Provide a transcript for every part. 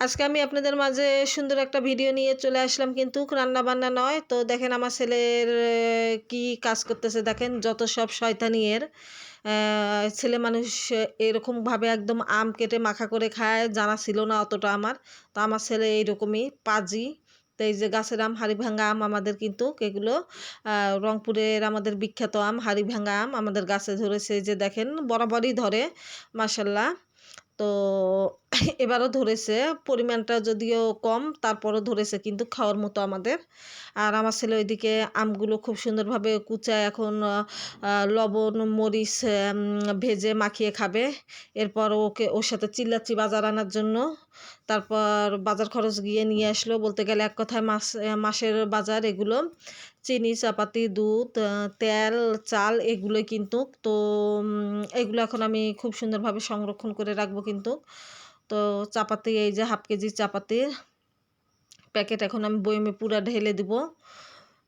আজকে আমি আপনাদের মাঝে সুন্দর একটা ভিডিও নিয়ে চলে আসলাম কিন্তু রান্না বান্না নয়। তো দেখেন আমার ছেলের কি কাজ করতেছে দেখেন, যত সব শয়তানিয়ের ছেলে মানুষ এরকমভাবে একদম আম কেটে মাখা করে খায়, জানা ছিল না অতটা আমার। তো আমার ছেলে এইরকমই, পাজি। তো এই যে গাছের আম হাড়িভাঙ্গা আম আমাদের কিন্তু এগুলো রংপুরের আমাদের বিখ্যাত আম হাড়িভাঙ্গা আম আমাদের গাছে ধরেছে যে দেখেন, বরাবরই ধরে মাসাল্লাহ তো এবারও ধরেছে, পরিমাণটা যদিও কম, তারপরও ধরেছে কিন্তু খাওয়ার মতো আমাদের। আর আমার ছেলে ওইদিকে আমগুলো খুব সুন্দরভাবে কুচায়, এখন লবণ, মরিচ ভেজে মাখিয়ে খাবে। এরপর ওকে, ওর সাথে চিল্লাচ্ছি বাজার আনার জন্য। তারপর বাজার খরচ গিয়ে নিয়ে আসলো। বলতে গেলে এক কথায় মাস, মাসের বাজার এগুলো। চিনি চাপাতি দুধ তেল চাল এগুলোই কিন্তু। তো এগুলো এখন আমি খুব সুন্দরভাবে সংরক্ষণ করে রাখব কিন্তু। তো চাপাতি এই যে হাফ কেজি চাপাতির প্যাকেট এখন আমি বয়মে পুরা ঢেলে দিব।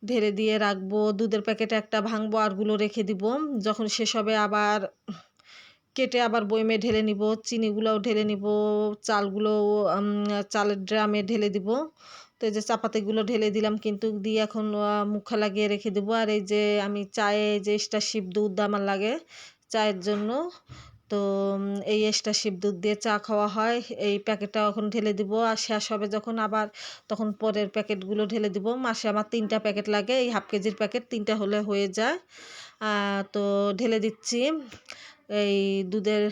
ঢেলে দিয়ে রাখব দুধের প্যাকেট একটা ভাঙবো আরগুলো রেখে দিব। যখন শেষ হবে আবার কেটে আবার বয়মে ঢেলে নিব চিনিগুলোও ঢেলে নিব চালগুলো উম, চালের ড্রামে ঢেলে দিব। তো এই যে চাপাতিগুলো ঢেলে দিলাম, কিন্তু দিয়ে এখন মুখে লাগিয়ে রেখে দেবো। আর এই যে আমি চায়ে যে শিব দুধ আমার লাগে চায়ের জন্য, তো এই এই শিব দুধ দিয়ে চা খাওয়া হয়। এই প্যাকেটটা এখন ঢেলে দিব। আর শেষ হবে যখন আবার, তখন পরের প্যাকেটগুলো ঢেলে দিব। মাসে আমার তিনটা প্যাকেট লাগে, এই হাফ কেজির প্যাকেট তিনটা হলে হয়ে যায়। তো ঢেলে দিচ্ছি। এই দুধের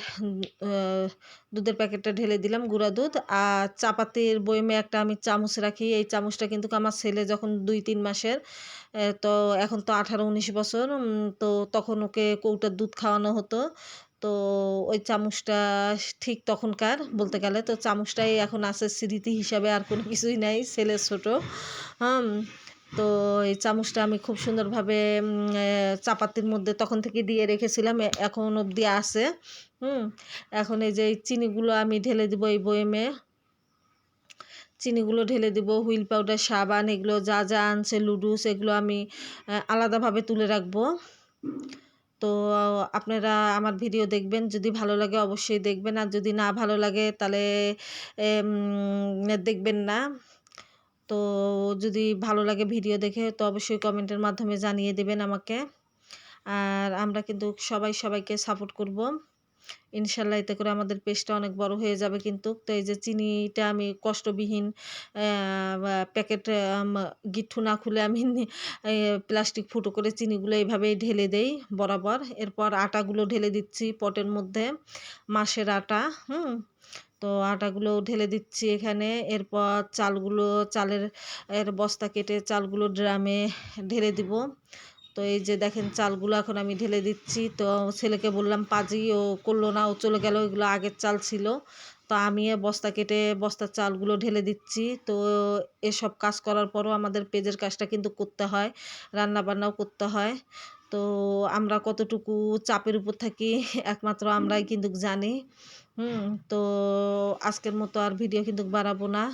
দুধের প্যাকেটটা ঢেলে দিলাম গুঁড়া দুধ। আর চাপাতির বয়মে একটা আমি চামচ রাখি। এই চামচটা কিন্তু আমার ছেলে যখন দুই, তিন মাসের তো এখন তো আঠারো, উনিশ বছর তো তখন ওকে কৌটার দুধ খাওয়ানো হতো। তো ওই চামচটা ঠিক তখনকার বলতে গেলে। তো চামচটাই এখন আছে স্মৃতি হিসাবে আর কোনো কিছুই নাই ছেলে ছোটো। হুম তো এই চামচটা আমি খুব সুন্দরভাবে চাপাতির মধ্যে তখন থেকে দিয়ে রেখেছিলাম এখন অবধি আছে, হুম? এখন এই যে চিনিগুলো আমি ঢেলে দিব এই বয়েমে। চিনিগুলো ঢেলে দিব, হুইল পাউডার, সাবান, এগুলো যা যা আনছে, লুডুস, এগুলো আমি আলাদাভাবে তুলে রাখব। তো আপনারা আমার ভিডিও দেখবেন, যদি ভালো লাগে অবশ্যই দেখবেন, আর যদি না ভালো লাগে তাহলে দেখবেন না। তো যদি ভালো লাগে ভিডিও দেখে, তো অবশ্যই কমেন্টের মাধ্যমে জানিয়ে দেবেন আমাকে। আর আমরা কিন্তু সবাই সবাইকে সাপোর্ট করব। ইনশাল্লাহ এতে করে আমাদের পেজটা অনেক বড় হয়ে যাবে কিন্তু। তো এই যে চিনিটা আমি কষ্টবিহীন প্যাকেট গিট্টু না খুলে আমি প্লাস্টিক ফুটো করে চিনিগুলো এইভাবেই ঢেলে দেই বরাবর। এরপর আটাগুলো ঢেলে দিচ্ছি পটের মধ্যে মাসের আটা, হুম। তো আটাগুলো ঢেলে দিচ্ছি এখানে। এরপর চালগুলো, চালের, এর বস্তা কেটে চালগুলো ড্রামে ঢেলে দিব। তো এই যে দেখেন চালগুলো এখন আমি ঢেলে দিচ্ছি। তো ছেলেকে বললাম, পাজি, ও করল না, ও চলে গেল। ওইগুলো আগের চাল ছিল। তো আমি বস্তা কেটে বস্তার চালগুলো ঢেলে দিচ্ছি। তো এসব কাজ করার পরও আমাদের পেজের কাজটা কিন্তু করতে হয় রান্না বান্নাও করতে হয়। তো আমরা কতটুকু চাপের উপর থাকি, একমাত্র আমরাই কিন্তু জানি। হুম। তো আজকের মতো আর ভিডিও কিন্তু বাড়াবো না।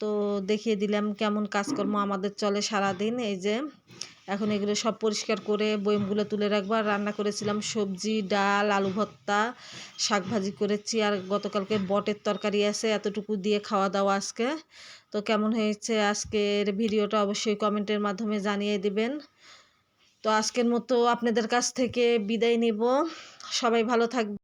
তো দেখিয়ে দিলাম কেমন কাজকর্ম আমাদের চলে সারাদিন। এই যে এখন এগুলো সব পরিষ্কার করে বয়মগুলো তুলে রাখব। আর রান্না করেছিলাম সবজি, ডাল, আলু ভর্তা, শাক ভাজি করেছি। আর গতকালকে বটের তরকারি আছে, এতটুকু দিয়ে খাওয়া দাওয়া আজকে। তো কেমন হয়েছে আজকের ভিডিওটা অবশ্যই কমেন্টের মাধ্যমে জানিয়ে দিবেন। তো আজকের মতো আপনাদের কাছ থেকে বিদায় নিব। সবাই ভালো থাকবে